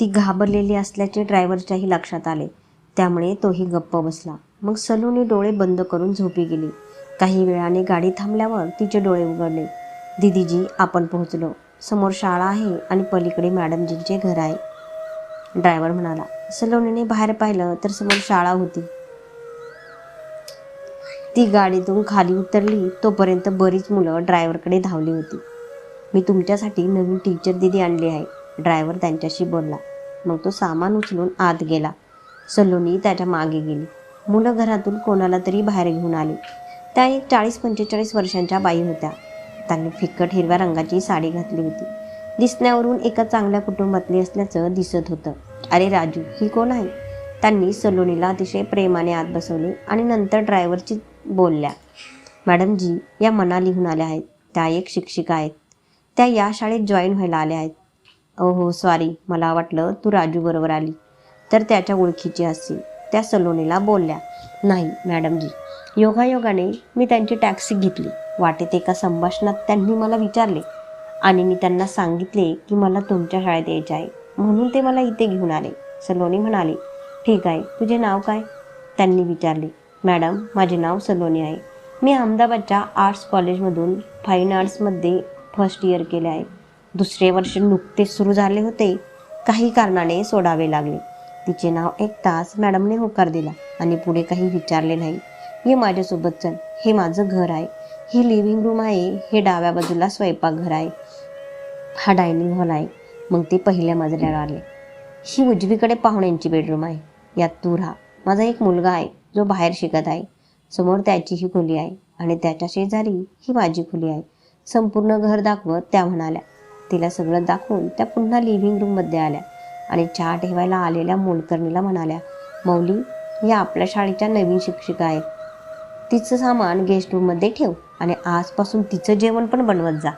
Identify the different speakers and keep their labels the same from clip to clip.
Speaker 1: ती घाबरलेली असल्याचे ड्रायव्हरच्याही लक्षात आले. त्यामुळे तोही गप्प बसला. मग सलूने डोळे बंद करून झोपी गेली. काही वेळाने गाडी थांबल्यावर तिचे डोळे उघडले. दिदीजी आपण पोहोचलो. समोर शाळा आहे आणि पलीकडे मॅडमजींचे घर आहे. ड्रायव्हर म्हणाला सलोनीने बाहेर पाहिलं तर समोर शाळा होती. ती गाडीतून खाली उतरली तोपर्यंत बरीच मुलं ड्रायव्हरकडे धावली होती. मी तुमच्यासाठी नवीन टीचर दिदी आणली आहे ड्रायव्हर त्यांच्याशी बोलला. मग तो सामान उचलून आत गेला. सलोनी त्याच्यामागे गेली. मुलं घरातून कोणाला तरी बाहेर घेऊन आली. त्या एक चाळीस पंचेचाळीस वर्षांच्या बाई होत्या. त्यांनी फिकट हिरव्या रंगाची साडी घातली होती. दिसण्यावरून एका चांगल्या कुटुंबातली असल्याचं दिसत होतं. अरे राजू ही कोण आहे? त्यांनी सलोनीला अतिशय प्रेमाने आत बसवले आणि नंतर ड्रायव्हरची बोलल्या. मॅडमजी या मनालीहून आल्या आहेत. त्या एक शिक्षिका आहेत. त्या या शाळेत जॉईन व्हायला आल्या आहेत. ओहो सॉरी मला वाटलं तू राजू बरोबर आली. तर त्याच्या ओळखीची असतील त्या सलोनीला बोलल्या नाही मॅडमजी योगायोगाने मी त्यांची टॅक्सी घेतली. वाटेत एका संभाषणात त्यांनी मला विचारले आणि मी त्यांना सांगितले की मला तुमच्या शाळेत यायचे आहे. म्हणून ते मला इथे घेऊन आले. सलोनी म्हणाले ठीक आहे तुझे नाव काय? त्यांनी विचारले मॅडम माझे नाव सलोनी आहे. मी अहमदाबादच्या आर्ट्स कॉलेजमधून फाईन आर्ट्समध्ये फर्स्ट इयर केले आहे. दुसरे वर्ष नुकतेच सुरू झाले होते. काही कारणाने सोडावे लागले. तिचे नाव एक तास मॅडमने होकार दिला आणि पुढे काही विचारले नाही. ये माझ्यासोबत चल. हे माझं घर आहे. ही लिव्हिंग रूम आहे. हे डाव्या बाजूला स्वयंपाकघर आहे. हा डायनिंग हॉल आहे. मग ते पहिल्या मजल्यावर आले. ही उजवीकडे पाहुण्यांची बेडरूम आहे. यात तू राहा. माझा एक मुलगा आहे. जो बाहेर शिकत आहे. समोर त्याची ही खोली आहे आणि त्याच्या शेजारी ही माझी खोली आहे. संपूर्ण घर दाखवत त्या म्हणाल्या. तिला सगळं दाखवून त्या पुन्हा लिव्हिंग रूममध्ये आल्या आणि चहा ठेवायला आलेल्या मोलकर्णीला म्हणाल्या मौली या आपल्या शाळेच्या नवीन शिक्षिका आहेत. तिचं सामान गेस्ट रूममध्ये ठेव आणि आजपासून तिचं जेवण पण बनवत जा.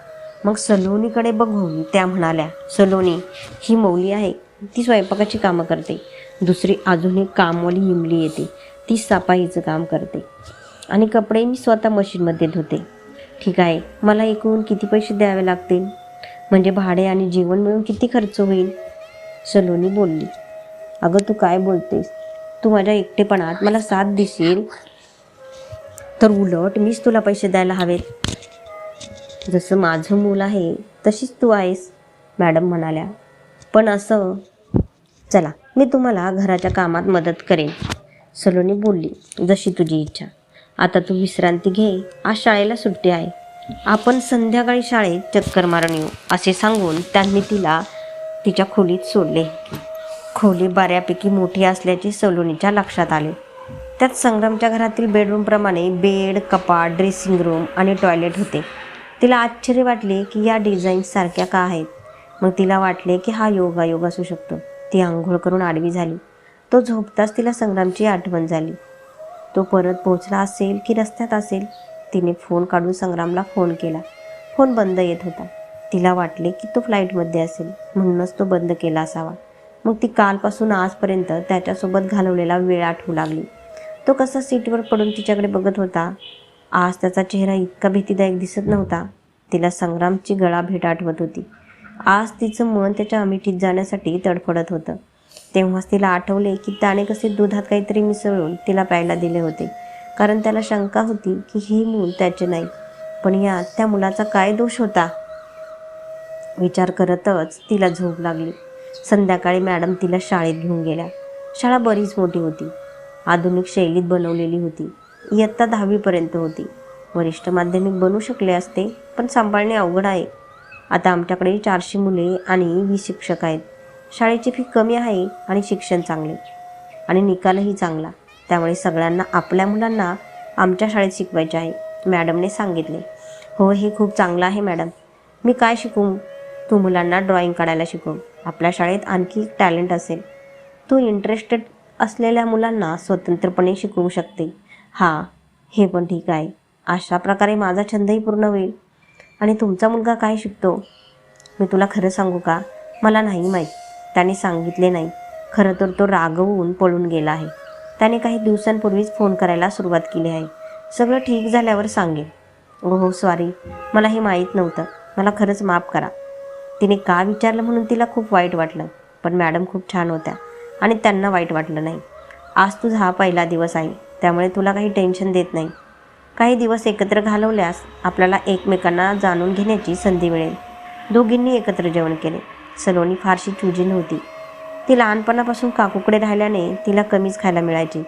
Speaker 1: मग सलोनीकडे बघून त्या म्हणाल्या सलोनी ही मौली आहे. ती स्वयंपाकाची कामं करते. दुसरी अजून एक कामवाली इमली येते. ती सफाईचं काम करते. आणि कपडे मी स्वतः मशीनमध्ये धुते. ठीक आहे मला एकूण किती पैसे द्यावे लागतील? म्हणजे भाडे आणि जेवण मिळून किती खर्च होईल? सलोनी बोलली. अगं तू काय बोलतेस? तू माझ्या एकटेपणात मला साथ दिशील? तर उलट मीच तुला पैसे द्यायला हवेत. जसं माझं मूल आहे तशीच तू आहेस मॅडम म्हणाल्या. पण असं चला मी तुम्हाला घराच्या कामात मदत करेन. सलोनी बोलली जशी तुझी इच्छा. आता तू विश्रांती घे आज शाळेला सुट्टी आहे. आपण संध्याकाळी शाळेत चक्कर मारून येऊ असे सांगून त्यांनी तिला तिच्या खोलीत सोडले. खोली बऱ्यापैकी मोठी असल्याचे सलोनीच्या लक्षात आले. त्यात संग्रामच्या घरातील बेडरूमप्रमाणे बेड कपाट ड्रेसिंग रूम आणि टॉयलेट होते. तिला आश्चर्य वाटले की या डिझाईन्स सारख्या का आहेत? मग तिला वाटले की हा योगायोग असू शकतो. ती आंघोळ करून आडवी झाली. तो झोपताच तिला संग्रामची आठवण झाली. तो परत पोहोचला असेल की रस्त्यात असेल? तिने फोन काढून संग्रामला फोन केला. फोन बंद येत होता. तिला वाटले की तो फ्लाईटमध्ये असेल. म्हणूनच तो बंद केला असावा. मग ती कालपासून आजपर्यंत त्याच्यासोबत घालवलेला वेळ आठवू लागली. तो कसा सीटवर पडून तिच्याकडे बघत होता? आज त्याचा चेहरा इतका भीतीदायक दिसत नव्हता. तिला संग्रामची गळा भेट आठवत होती. आज तिचं मन त्याच्या अमिठीत जाण्यासाठी तडफडत होतं. तेव्हाच तिला आठवले की त्याने कसे दुधात काहीतरी मिसळून तिला प्यायला दिले होते. कारण त्याला शंका होती की ही मूल त्याचे नाही. पण यात त्या मुलाचा काय दोष होता? विचार करतच तिला झोप लागली. संध्याकाळी मॅडम तिला शाळेत घेऊन गेल्या. शाळा बरीच मोठी होती. आधुनिक शैलीत बनवलेली होती. इयत्ता दहावीपर्यंत होती. वरिष्ठ माध्यमिक बनू शकले असते पण सांभाळणे अवघड आहे. आता आमच्याकडे चारशे मुले आणि वीस शिक्षक आहेत. शाळेची फी कमी आहे आणि शिक्षण चांगले. आणि निकालही चांगला. त्यामुळे सगळ्यांना आपल्या मुलांना आमच्या शाळेत शिकवायचे आहे. मॅडमने सांगितले. हो हे खूप चांगलं आहे मॅडम. मी काय शिकवू तू मुलांना ड्रॉइंग काढायला शिकव. आपल्या शाळेत आणखी एक टॅलेंट असेल. तू इंटरेस्टेड असलेल्या मुलांना स्वतंत्रपणे शिकवू शकते. हां हे पण ठीक आहे. अशा प्रकारे माझा छंदही पूर्ण होईल. आणि तुमचा मुलगा काय शिकतो? मी तुला खरं सांगू का? मला नाही माहीत. त्याने सांगितले नाही. खरं तर तो रागवून पळून गेला आहे. त्याने काही दिवसांपूर्वीच फोन करायला सुरुवात केली आहे. सगळं ठीक झाल्यावर सांगेल ओ हो सॉरी मला हे माहीत नव्हतं. मला खरंच माफ करा. तिने का विचारलं म्हणून तिला खूप वाईट वाटलं. पण मॅडम खूप छान होत्या आणि त्यांना वाईट वाटलं नाही. आज तुझा हा पहिला दिवस आहे. त्यामुळे तुला काही टेन्शन देत नाही. काही दिवस एकत्र घालवल्यास आपल्याला एकमेकांना जाणून घेण्याची संधी मिळेल. दोघींनी एकत्र जेवण केले. सलोनी फारशी चुजी नव्हती ती लहानपणापासून काकूकडे राहिल्याने तिला कमीच खायला मिळायची.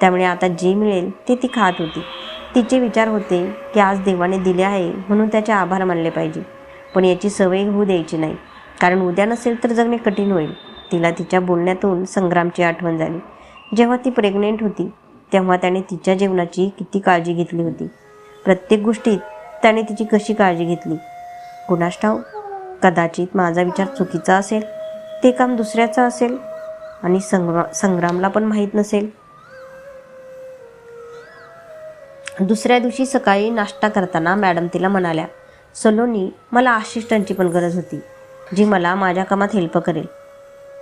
Speaker 1: त्यामुळे आता जे मिळेल ते ती खात होती. तिचे विचार होते की आज देवाने दिले आहे म्हणून त्याचे आभार मानले पाहिजे. पण याची सवय होऊ द्यायची नाही. कारण उद्या नसेल तर जगणे कठीण होईल. तिला तिच्या बोलण्यातून संग्रामची आठवण झाली. जेव्हा ती प्रेग्नेंट होती तेव्हा त्याने तिच्या जेवणाची किती काळजी घेतली होती. प्रत्येक गोष्टीत त्याने तिची कशी काळजी घेतली? कुणास ठाऊ कदाचित माझा विचार चुकीचा असेल. ते काम दुसऱ्याचं असेल आणि संग्रा संग्रामला पण माहीत नसेल. दुसऱ्या दिवशी सकाळी नाश्ता करताना मॅडम तिला म्हणाल्या सलोनी मला असिस्टंटची पण गरज होती जी मला माझ्या कामात हेल्प करेल.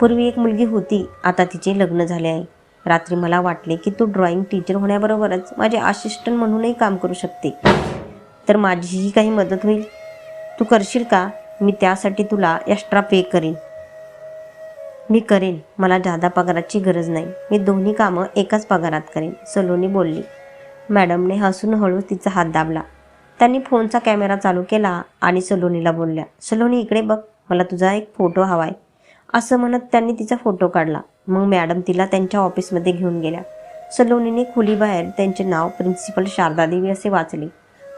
Speaker 1: पूर्वी एक मुलगी होती आता तिचे लग्न झाले आहे. रात्री मला वाटले की तू ड्रॉइंग टीचर होण्याबरोबरच माझे असिस्टंट म्हणूनही काम करू शकते. तर माझीही काही मदत होईल. तू करशील का? मी त्यासाठी तुला एक्स्ट्रा पे करेन. मी करेन. मला जादा पगाराची गरज नाही. मी दोन्ही कामं एकाच पगारात करेन सलोनी बोलली. मॅडमने हसून हळू तिचा हात दाबला. त्यांनी फोनचा कॅमेरा चालू केला आणि सलोनीला बोलल्या सलोनी इकडे बघ. मला तुझा एक फोटो हवाय. असं म्हणत त्यांनी तिचा फोटो काढला. मग मॅडम तिला त्यांच्या ऑफिसमध्ये घेऊन गेल्या. सलोनीने खुलीबाहेर त्यांचे नाव प्रिन्सिपल शारदादेवी असे वाचले.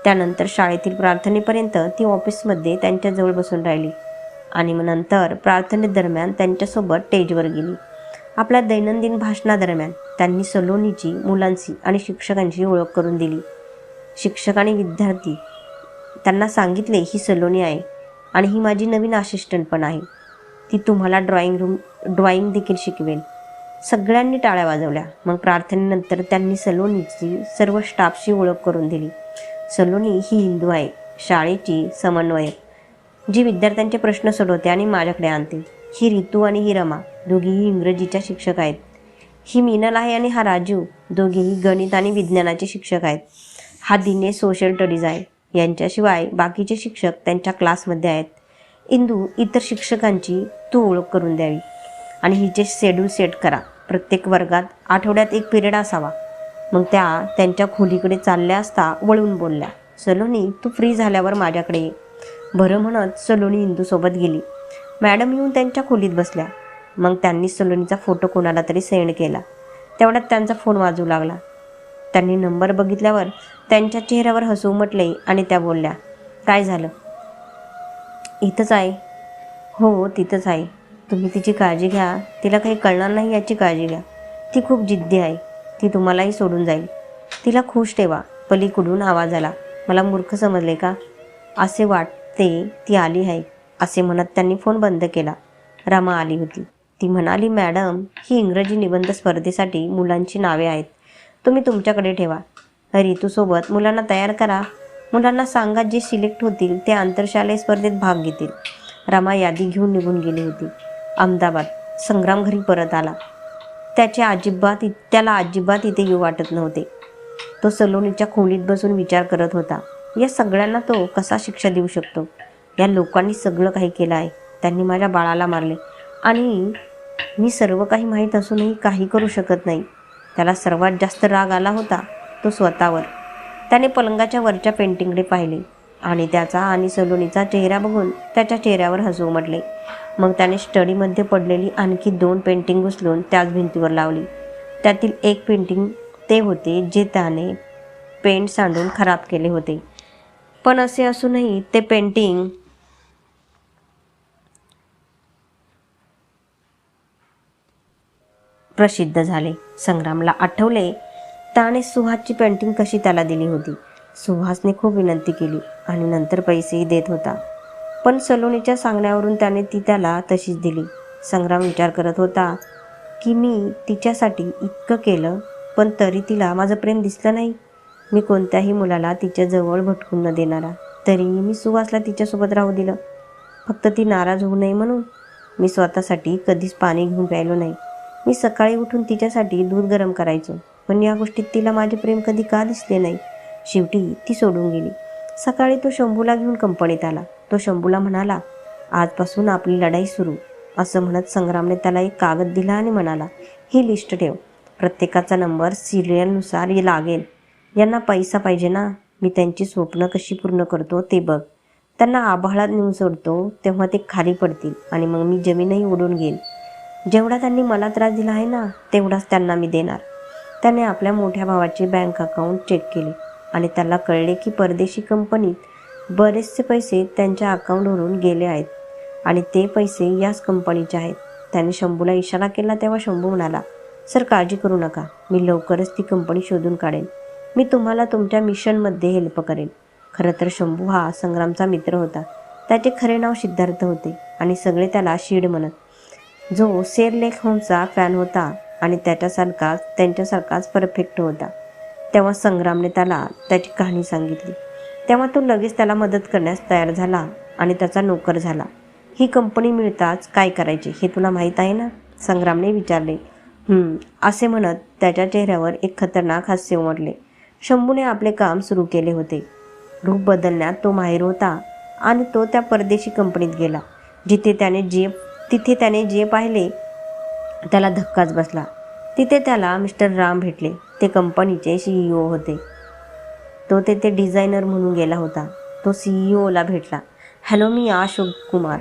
Speaker 1: त्यानंतर शाळेतील प्रार्थनेपर्यंत ती ऑफिसमध्ये त्यांच्याजवळ बसून राहिली. आणि मग नंतर प्रार्थनेदरम्यान त्यांच्यासोबत स्टेजवर गेली. आपल्या दैनंदिन भाषणादरम्यान त्यांनी सलोनीची मुलांची आणि शिक्षकांची ओळख करून दिली. शिक्षक आणि विद्यार्थी त्यांना सांगितले ही सलोनी आहे आणि ही माझी नवीन असिस्टंट पण आहे. ती तुम्हाला ड्रॉइंग रूम ड्रॉइंग देखील शिकवेल. सगळ्यांनी टाळ्या वाजवल्या. मग प्रार्थनेनंतर त्यांनी सलोनीची सर्व स्टाफशी ओळख करून दिली. सलोनी ही हिंदू आहे. शाळेची समन्वयक. जी विद्यार्थ्यांचे प्रश्न सोडवते आणि माझ्याकडे आणते. ही रितू आणि ही रमा दोघीही इंग्रजीच्या शिक्षक आहेत. ही मीनल आहे आणि हा राजू दोघेही गणित आणि विज्ञानाचे शिक्षक आहेत. हा दिनेश सोशल स्टडीज आहे. यांच्याशिवाय बाकीचे शिक्षक त्यांच्या क्लासमध्ये आहेत. इंदू इतर शिक्षकांची तू ओळख करून द्यावी आणि हिचे शेड्यूल सेट करा. प्रत्येक वर्गात आठवड्यात एक पिरियड असावा. मग त्या त्यांच्या खोलीकडे चालल्या असता वळून बोलल्या सलोनी तू फ्री झाल्यावर माझ्याकडे ये. बरं म्हणत सलोनी इंदूसोबत गेली. मॅडम येऊन त्यांच्या खोलीत बसल्या. मग त्यांनी सलोनीचा फोटो कोणाला तरी सेंड केला. तेवढ्यात त्यांचा फोन वाजू लागला. त्यांनी नंबर बघितल्यावर त्यांच्या चेहऱ्यावर हसू उमटले आणि त्या बोलल्या काय झालं? इथंच आहे. हो तिथंच आहे. तुम्ही तिची काळजी घ्या. तिला काही कळणार नाही याची काळजी घ्या. ती खूप जिद्दी आहे. ती तुम्हालाही सोडून जाईल. तिला खुश ठेवा. पलीकडून आवाज आला. मला मूर्ख समजले का? असे वाट ते ती आली आहे असे म्हणत त्यांनी फोन बंद केला. रमा आली होती. ती म्हणाली मॅडम ही इंग्रजी निबंध स्पर्धेसाठी मुलांची नावे आहेत. तुम्ही तुमच्याकडे ठेवा. रितूसोबत मुलांना तयार करा. मुलांना सांगा जे सिलेक्ट होतील ते आंतरशालेय स्पर्धेत भाग घेतील. रमा यादी घेऊन निघून गेली होती. अहमदाबाद. संग्राम घरी परत आला. त्याचे अजिबात इ- त्याला अजिबात इथे येऊ वाटत नव्हते. तो सलोनीच्या खोलीत बसून विचार करत होता. या सगळ्यांना तो कसा शिक्षा देऊ शकतो? या लोकांनी सगळं काही केलं आहे. त्यांनी माझ्या बाळाला मारले. आणि मी सर्व काही माहीत असूनही काही करू शकत नाही. त्याला सर्वात जास्त राग आला होता तो स्वतःवर. त्याने पलंगाच्या वरच्या पेंटिंगकडे पाहिले आणि त्याचा आणि सलोनीचा चेहरा बघून त्याच्या चेहऱ्यावर हसू उमटले. मग त्याने स्टडीमध्ये पडलेली आणखी दोन पेंटिंग उचलून त्याच भिंतीवर लावली. त्यातील एक पेंटिंग ते होते जे त्याने पेंट सांडून खराब केले होते. पण असे असूनही ते पेंटिंग प्रसिद्ध झाले. संग्रामला आठवले त्याने सुहासची पेंटिंग कशी त्याला दिली होती? सुहासने खूप विनंती केली आणि नंतर पैसेही देत होता. पण सलोनीच्या सांगण्यावरून त्याने ती त्याला तशीच दिली. संग्राम विचार करत होता की मी तिच्यासाठी इतकं केलं पण तरी तिला माझं प्रेम दिसलं नाही. मी कोणत्याही मुलाला तिच्या जवळ भटकून न देणारा. तरीही मी सुवासला तिच्यासोबत राहू दिलं. फक्त ती नाराज होऊ नये म्हणून मी स्वतःसाठी कधीच पाणी घेऊन प्यायलो नाही. मी सकाळी उठून तिच्यासाठी दूध गरम करायचो पण या गोष्टीत तिला माझे प्रेम कधी का दिसले नाही. शेवटी ती सोडून गेली. सकाळी तो शंभूला घेऊन कंपनीत आला. तो शंभूला म्हणाला आजपासून आपली लढाई सुरू. असं म्हणत संग्रामने त्याला एक कागद दिला आणि म्हणाला ही लिस्ट ठेव. प्रत्येकाचा नंबर सिरियलनुसार लागेल. यांना पैसा पाहिजे ना. मी त्यांची स्वप्न कशी पूर्ण करतो ते बघ. त्यांना आभाळात नेऊन सोडतो तेव्हा ते खाली पडतील आणि मग मी जमीनही उडून घेईन. जेवढा त्यांनी मला त्रास दिला आहे ना तेवढाच त्यांना मी देणार. त्याने आपल्या मोठ्या भावाचे बँक अकाउंट चेक केले आणि त्याला कळले की परदेशी कंपनीत बरेचसे पैसे त्यांच्या अकाउंटवरून गेले आहेत आणि ते पैसे याच कंपनीचे आहेत. त्याने शंभूला इशारा केला तेव्हा शंभू म्हणाला सर काळजी करू नका. मी लवकरच ती कंपनी शोधून काढेन. मी तुम्हाला तुमच्या मिशनमध्ये हेल्प करेन. खरं तर शंभू हा संग्रामचा मित्र होता. त्याचे खरे नाव सिद्धार्थ होते आणि सगळे त्याला शीड म्हणत. जो शेरलेख होमचा फॅन होता आणि त्याच्यासारखाच त्यांच्यासारखाच परफेक्ट होता. तेव्हा संग्रामने त्याला त्याची कहाणी सांगितली. तेव्हा तो लगेच त्याला मदत करण्यास तयार झाला आणि त्याचा नोकर झाला. ही कंपनी मिळताच काय करायचे हे तुला माहीत आहे ना? संग्रामने विचारले. असे म्हणत त्याच्या चेहऱ्यावर एक खतरनाक हास्य उमटले. शंभूने आपले काम सुरू केले होते. रूप बदलण्यात तो माहीर होता आणि तो त्या परदेशी कंपनीत गेला. जिथे त्याने जे तिथे त्याने जे पाहिले त्याला धक्काच बसला. तिथे त्याला मिस्टर राम भेटले. ते कंपनीचे सीईओ होते. तो तेथे डिझायनर म्हणून गेला होता. तो सीईओला भेटला. हॅलो मी अशोक कुमार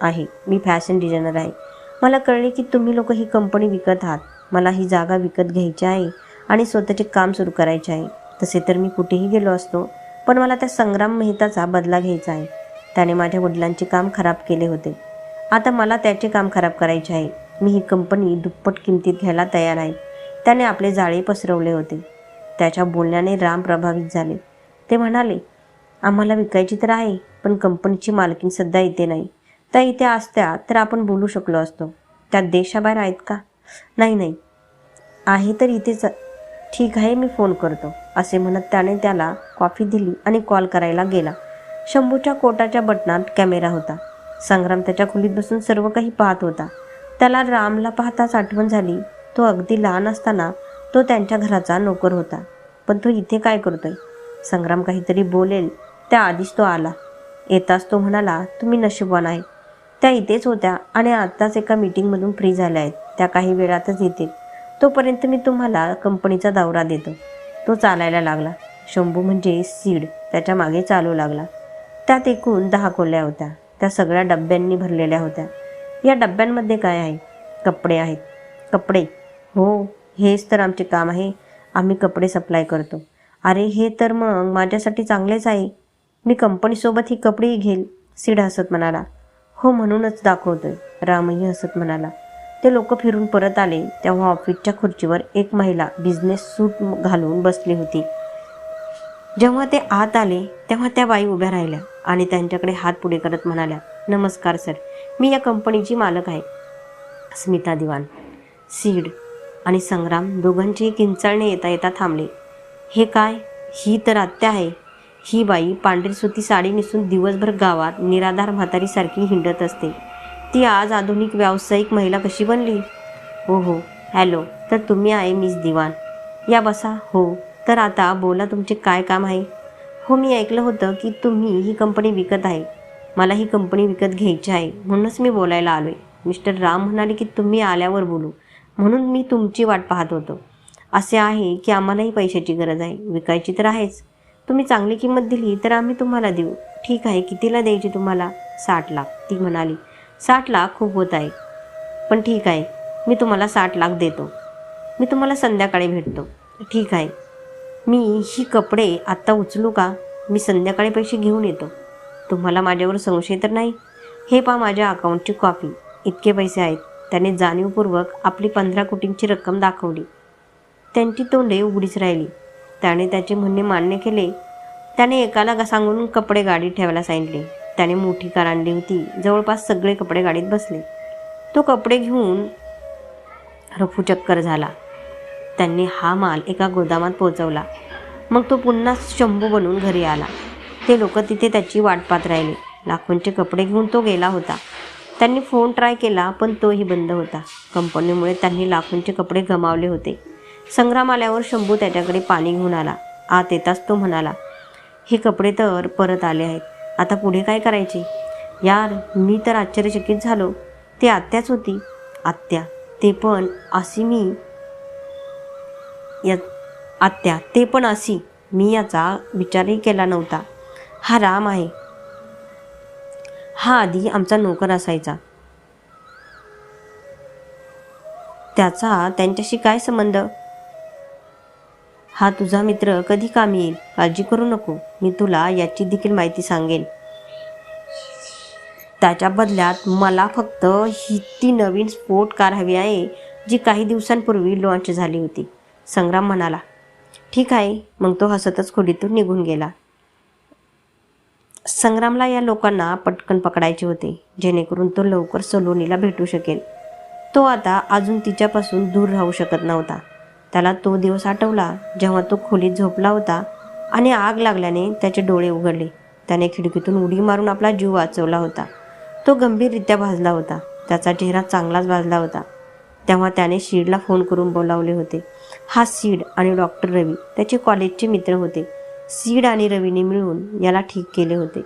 Speaker 1: आहे. मी फॅशन डिझायनर आहे. मला कळले की तुम्ही लोक ही कंपनी विकत आहात. मला ही जागा विकत घ्यायची आहे. आणि स्वतःचे काम सुरू करायचे आहे. तसे तर मी कुठेही गेलो असतो पण मला त्या संग्राम मेहताचा बदला घ्यायचा आहे. त्याने माझ्या वडिलांचे काम खराब केले होते. आता मला त्याचे काम खराब करायचे आहे. मी ही कंपनी दुप्पट किमतीत घ्यायला तयार आहे. त्याने आपले जाळे पसरवले होते. त्याच्या बोलण्याने राम प्रभावित झाले. ते म्हणाले आम्हाला विकायची तर आहे पण कंपनीची मालकीन सध्या इथे नाही. त्या इथे असत्या तर आपण बोलू शकलो असतो. त्या देशाबाहेर आहेत का? नाही नाही. आहे तर इथेच ठीक आहे मी फोन करतो असे म्हणत त्याने त्याला कॉफी दिली आणि कॉल करायला गेला. शंभूच्या कोटाच्या बटनात कॅमेरा होता. संग्राम त्याच्या खोलीत बसून सर्व काही पाहत होता. त्याला रामला पाहताच आठवण झाली. तो अगदी लहान असताना तो त्यांच्या घराचा नोकर होता. पण तो इथे काय करतोय? संग्राम काहीतरी बोलेल त्याआधीच तो आला. येताच तो म्हणाला तुम्ही नशीबवान आहे. त्या इथेच होत्या आणि आत्ताच एका मीटिंगमधून फ्री झाल्या आहेत. त्या काही वेळातच येतील. तोपर्यंत मी तुम्हाला कंपनीचा दौरा देतो. तो चालायला लागला. शंभू म्हणजे सीड. त्याच्यामागे चालू लागला. त्यात एकूण दहा कोल्ह्या होत्या. त्या सगळ्या डब्यांनी भरलेल्या होत्या. या डब्यांमध्ये काय आहे? कपडे आहेत. कपडे? हो हेच तर आमचे काम आहे. आम्ही कपडे सप्लाय करतो. अरे हे तर मग माझ्यासाठी चांगलेच आहे. मी कंपनीसोबत ही कपडेही घेईल सीड हसत म्हणाला. हो म्हणूनच दाखवतोय. रामही हसत म्हणाला. ते लोक फिरून परत आले तेव्हा ऑफिसच्या खुर्चीवर एक महिला बिझनेस सूट घालून बसली होती. जेव्हा ते आत आले तेव्हा त्या बाई उभ्या राहिल्या आणि त्यांच्याकडे हात पुढे करत म्हणाल्या नमस्कार सर. मी या कंपनीची मालक आहे. स्मिता दिवान सीड आणि संग्राम दोघांचेही किंचाळणे येता येता थांबले. हे काय? ही तर आत्या आहे. ही बाई पांढरी सुती साडी नेसून दिवसभर गावात निराधार म्हातारीसारखी हिंडत असते. ती आज आधुनिक व्यावसायिक महिला कशी बनली? हो हो. हॅलो तर तुम्ही आहे मिस दिवान या बसा. हो. तर आता बोला तुमचे काय काम आहे? हो मी ऐकलं होतं की तुम्ही ही कंपनी विकत आहे. मला ही कंपनी विकत घ्यायची आहे. म्हणूनच मी बोलायला आलो आहे मिस्टर राम म्हणाले की तुम्ही आल्यावर बोलू. म्हणून मी तुमची वाट पाहत होतो. असे आहे की आम्हालाही पैशाची गरज आहे. विकायची तर आहेच. तुम्ही चांगली किंमत दिली तर आम्ही तुम्हाला देऊ. ठीक आहे कितीला द्यायची तुम्हाला? साठ लाख. ती म्हणाली. साठ लाख खूप होत आहे. पण ठीक आहे मी तुम्हाला साठ लाख देतो. मी तुम्हाला संध्याकाळी भेटतो. ठीक आहे. मी ही कपडे आत्ता उचलू का? मी संध्याकाळी पैसे घेऊन येतो. तुम्हाला माझ्यावर संशय तर नाही? हे पा माझ्या अकाउंटची कॉपी. इतके पैसे आहेत. त्याने जाणीवपूर्वक आपली पंधरा कोटींची रक्कम दाखवली. त्यांची तोंडे उघडीच राहिली. त्याने त्याचे म्हणणे मान्य केले. त्याने एकाला सांगून कपडे गाडीत ठेवायला सांगितले. त्याने मोठी कार आणली होती. जवळपास सगळे कपडे गाडीत बसले. तो कपडे घेऊन रफू चक्कर झाला. त्यांनी हा माल एका गोदामात पोहोचवला. मग तो पुन्हा शंभू बनून घरी आला. ते लोक तिथे त्याची वाट पाहत राहिले. लाखोंचे कपडे घेऊन तो गेला होता. त्यांनी फोन ट्राय केला पण तोही बंद होता. कंपनीमुळे त्यांनी लाखोंचे कपडे गमावले होते. संग्राम आल्यावर शंभू त्याच्याकडे पाणी घेऊन आला. आत येताच तो म्हणाला हे कपडे तर परत आले आहेत. आता पुढे काय करायचे? यार मी तर आश्चर्यचकित झालो. ती आत्याच होती. आत्या ते पण अशी मी. या आत्या ते पण अशी. मी याचा विचारही केला नव्हता. हा राम आहे. हा आधी आमचा नोकर असायचा. त्याचा त्यांच्याशी काय संबंध? हा तुझा मित्र कधी कामी येईल? काळजी करू नको. मी तुला याची देखील माहिती सांगेन. त्याच्या बदल्यात मला फक्त ही ती नवीन स्पोर्ट कार हवी आहे जी काही दिवसांपूर्वी लॉन्च झाली होती. संग्राम म्हणाला ठीक आहे. मग तो हसतच खोलीतून निघून गेला. संग्रामला या लोकांना पटकन पकडायचे होते जेणेकरून तो लवकर सलोनीला भेटू शकेल. तो आता अजून तिच्यापासून दूर राहू शकत नव्हता. त्याला तो दिवस आठवला जेव्हा तो खोलीत झोपला होता आणि आग लागल्याने त्याचे डोळे उघडले. त्याने खिडकीतून उडी मारून आपला जीव वाचवला होता. तो गंभीररित्या भाजला होता. त्याचा चेहरा चांगलाच भाजला होता. तेव्हा त्याने शीडला फोन करून बोलावले होते. हा सीड आणि डॉक्टर रवी त्याचे कॉलेजचे मित्र होते. सीड आणि रवीने मिळून याला ठीक केले होते.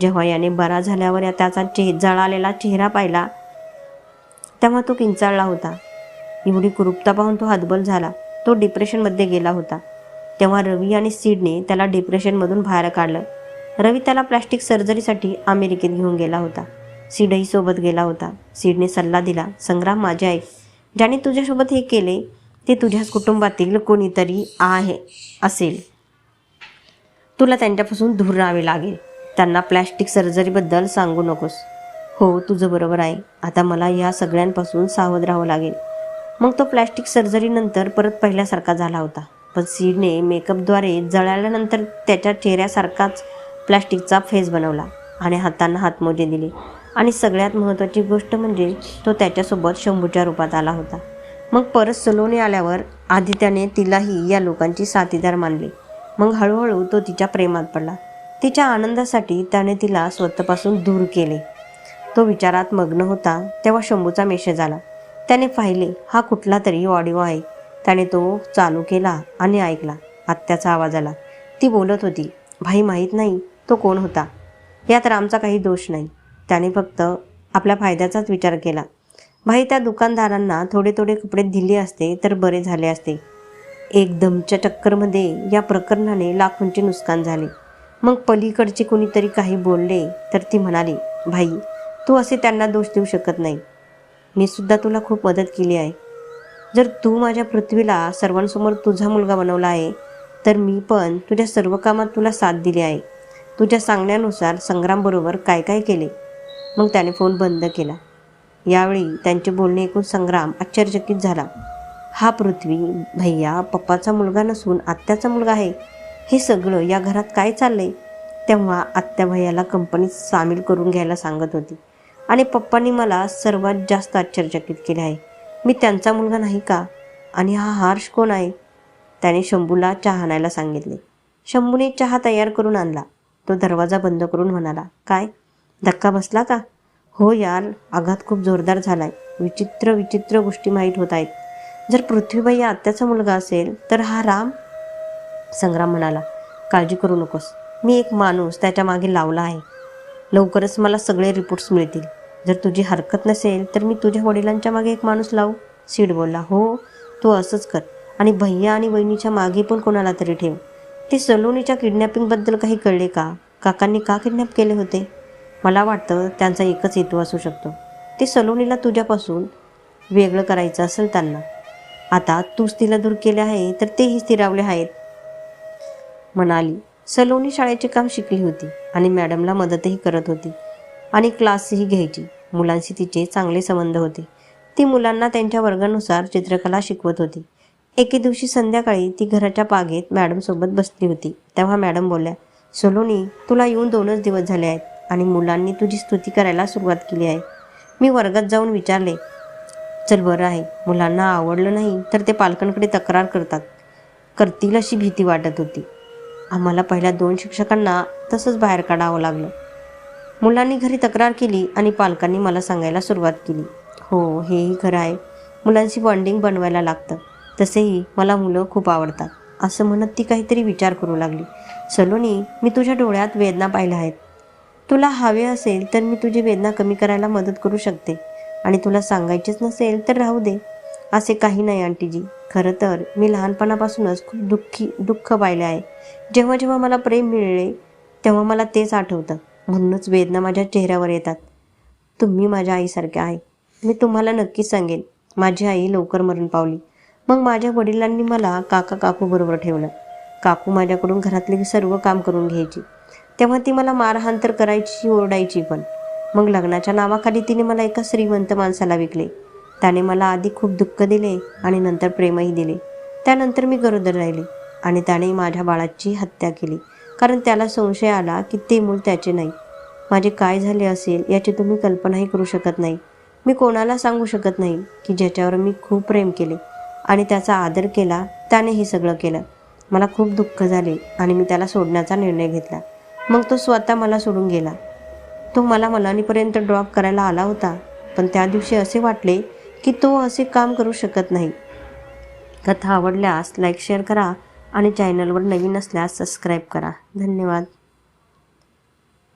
Speaker 1: जेव्हा याने बरा झाल्यावर या त्याचा चे जळालेला चेहरा पाहिला तेव्हा तो किंचाळला होता. एवढी कुरूपता पाहून तो हतबल झाला. तो डिप्रेशनमध्ये गेला होता. तेव्हा रवी आणि सीडने त्याला डिप्रेशनमधून बाहेर काढलं. रवी त्याला प्लॅस्टिक सर्जरीसाठी अमेरिकेत घेऊन गेला होता. सीडही सोबत गेला होता. सीडने सल्ला दिला संग्राम माझे आहे ज्याने तुझ्यासोबत हे केले ते तुझ्याच कुटुंबातील कोणीतरी आहे असेल. तुला त्यांच्यापासून दूर राहावे लागेल. त्यांना प्लॅस्टिक सर्जरीबद्दल सांगू नकोस. हो तुझं बरोबर आहे. आता मला या सगळ्यांपासून सावध राहावं लागेल. मग तो प्लॅस्टिक सर्जरीनंतर परत पहिल्यासारखा झाला होता. पण सीडने मेकअपद्वारे जळाल्यानंतर त्याच्या चेहऱ्यासारखाच प्लॅस्टिकचा फेस बनवला आणि हातांना हातमोजे दिले. आणि सगळ्यात महत्त्वाची गोष्ट म्हणजे तो त्याच्यासोबत शंभूच्या रूपात आला होता. मग परत सलोनी आल्यावर आधी त्याने तिलाही या लोकांची साथीदार मानले. मग हळूहळू तो तिच्या प्रेमात पडला. तिच्या आनंदासाठी त्याने तिला स्वतःपासून दूर केले. तो विचारात मग्न होता तेव्हा शंभूचा मेसेज आला. त्याने पाहिले हा कुठला तरी ऑडिओ आहे. त्याने तो चालू केला आणि ऐकला. आत्याचा आवाज आला. ती बोलत होती भाई माहीत नाही तो कोण होता? यात रामचा काही दोष नाही. त्याने फक्त आपल्या फायद्याचाच विचार केला. भाई त्या दुकानदारांना थोडे थोडे कपडे दिले असते तर बरे झाले असते. एकदमच्या टक्करमध्ये या प्रकरणाने लाखोंचे नुकसान झाले. मग पलीकडचे कोणीतरी काही बोलले तर ती म्हणाली भाई तू असे त्यांना दोष देऊ शकत नाही. मी सुद्धा तुला खूप मदत केली आहे. जर तू माझ्या पृथ्वीला सर्वांसमोर तुझा मुलगा बनवला आहे तर मी पण तुझ्या सर्व कामात तुला साथ दिली आहे. तुझ्या सांगण्यानुसार संग्रामबरोबर काय काय केले? मग त्याने फोन बंद केला. यावेळी त्यांचे बोलणे ऐकून संग्राम आश्चर्यचकित झाला. हा पृथ्वी भैया पप्पाचा मुलगा नसून आत्याचा मुलगा आहे. हे सगळं या घरात काय चाललंय? तेव्हा आत्या भैयाला कंपनीत सामील करून घ्यायला सांगत होती. आणि पप्पांनी मला सर्वात जास्त आश्चर्यचकित केले आहे. मी त्यांचा मुलगा नाही का? आणि हा हार्श कोण आहे? त्याने शंभूला चहा आणायला सांगितले. शंभूने चहा तयार करून आणला. तो दरवाजा बंद करून म्हणाला काय? धक्का बसला का? हो यार आघात खूप जोरदार झालाय. विचित्र विचित्र गोष्टी माहीत होत आहेत. जर पृथ्वीबाई या आत्याचा मुलगा असेल तर हा राम? संग्राम म्हणाला काळजी करू नकोस. मी एक माणूस त्याच्यामागे लावला आहे. लवकरच मला सगळे रिपोर्ट्स मिळतील. जर तुझी हरकत नसेल तर मी तुझ्या वडिलांच्या मागे एक माणूस लावू. सीड बोलला हो तू असंच कर. आणि भैया आणि वहिनीच्या मागे पण कोणाला तरी ठेव. ते सलोनीच्या किडनॅपिंगबद्दल काही कळले का? काकांनी का किडनॅप केले होते? मला वाटतं त्यांचा एकच हेतू असू शकतो. ते सलोनीला तुझ्यापासून वेगळं करायचं असेल त्यांना. आता तूच तिला दूर केले आहे तर तेही स्थिरावले आहेत. म्हणाली. सलोनी शाळेचे काम शिकली होती आणि मॅडमला मदतही करत होती आणि क्लासही घ्यायची. मुलांशी तिचे चांगले संबंध होते. ती मुलांना त्यांच्या वर्गानुसार चित्रकला शिकवत होती. एके दिवशी संध्याकाळी ती घराच्या बागेत मॅडमसोबत बसली होती. तेव्हा मॅडम बोलल्या सलोनी तुला येऊन दोनच दिवस झाले आहेत आणि मुलांनी तुझी स्तुती करायला सुरुवात केली आहे. मी वर्गात जाऊन विचारले चल बरं आहे. मुलांना आवडलं नाही तर ते पालकांकडे तक्रार करतात. करतील अशी भीती वाटत होती. आम्हाला पहिल्या दोन शिक्षकांना तसंच बाहेर काढावं लागलं. मुलांनी घरी तक्रार केली आणि पालकांनी मला सांगायला सुरुवात केली. हो हेही खरं आहे. मुलांशी बॉन्डिंग बनवायला लागतं. तसेही मला मुलं खूप आवडतात. असं म्हणत ती काहीतरी विचार करू लागली. सलोनी मी तुझ्या डोळ्यात वेदना पाहिल्या आहेत. तुला हवे असेल तर मी तुझी वेदना कमी करायला मदत करू शकते. आणि तुला सांगायचेच नसेल तर राहू दे. असे काही नाही आंटीजी. खरं तर मी लहानपणापासूनच खूप दुःखी दुःख पाहिले आहे. जेव्हा जेव्हा मला प्रेम मिळले तेव्हा मला तेच आठवतं. म्हणूनच वेदना माझ्या चेहऱ्यावर येतात. तुम्ही माझ्या आईसारख्या आहे. मी तुम्हाला नक्कीच सांगेन. माझी आई लवकर मरण पावली. मग माझ्या वडिलांनी मला काका काकू बरोबर ठेवलं. काकू माझ्याकडून घरातले सर्व काम करून घ्यायची. तेव्हा ती मला मारहाण तर करायची ओरडायची पण. मग लग्नाच्या नावाखाली तिने मला एका श्रीमंत माणसाला विकले. त्याने मला आधी खूप दुःख दिले आणि नंतर प्रेमही दिले. त्यानंतर मी गरोदर राहिले आणि त्याने माझ्या बाळाची हत्या केली. कारण त्याला संशय आला की ते मूल त्याचे नाही. माझे काय झाले असेल याची तुम्ही कल्पनाही करू शकत नाही. मी कोणाला सांगू शकत नाही की ज्याच्यावर मी खूप प्रेम केले आणि त्याचा आदर केला त्याने हे सगळं केलं. मला खूप दुःख झाले आणि मी त्याला सोडण्याचा निर्णय घेतला. मग तो स्वतः मला सोडून गेला. तो मला मलानीपर्यंत ड्रॉप करायला आला होता पण त्या दिवशी असे वाटले की तो असे काम करू शकत नाही. कथा आवडल्यास लाईक शेअर करा. आणि चॅनलवर नवीन असल्यास सबस्क्राईब करा. धन्यवाद.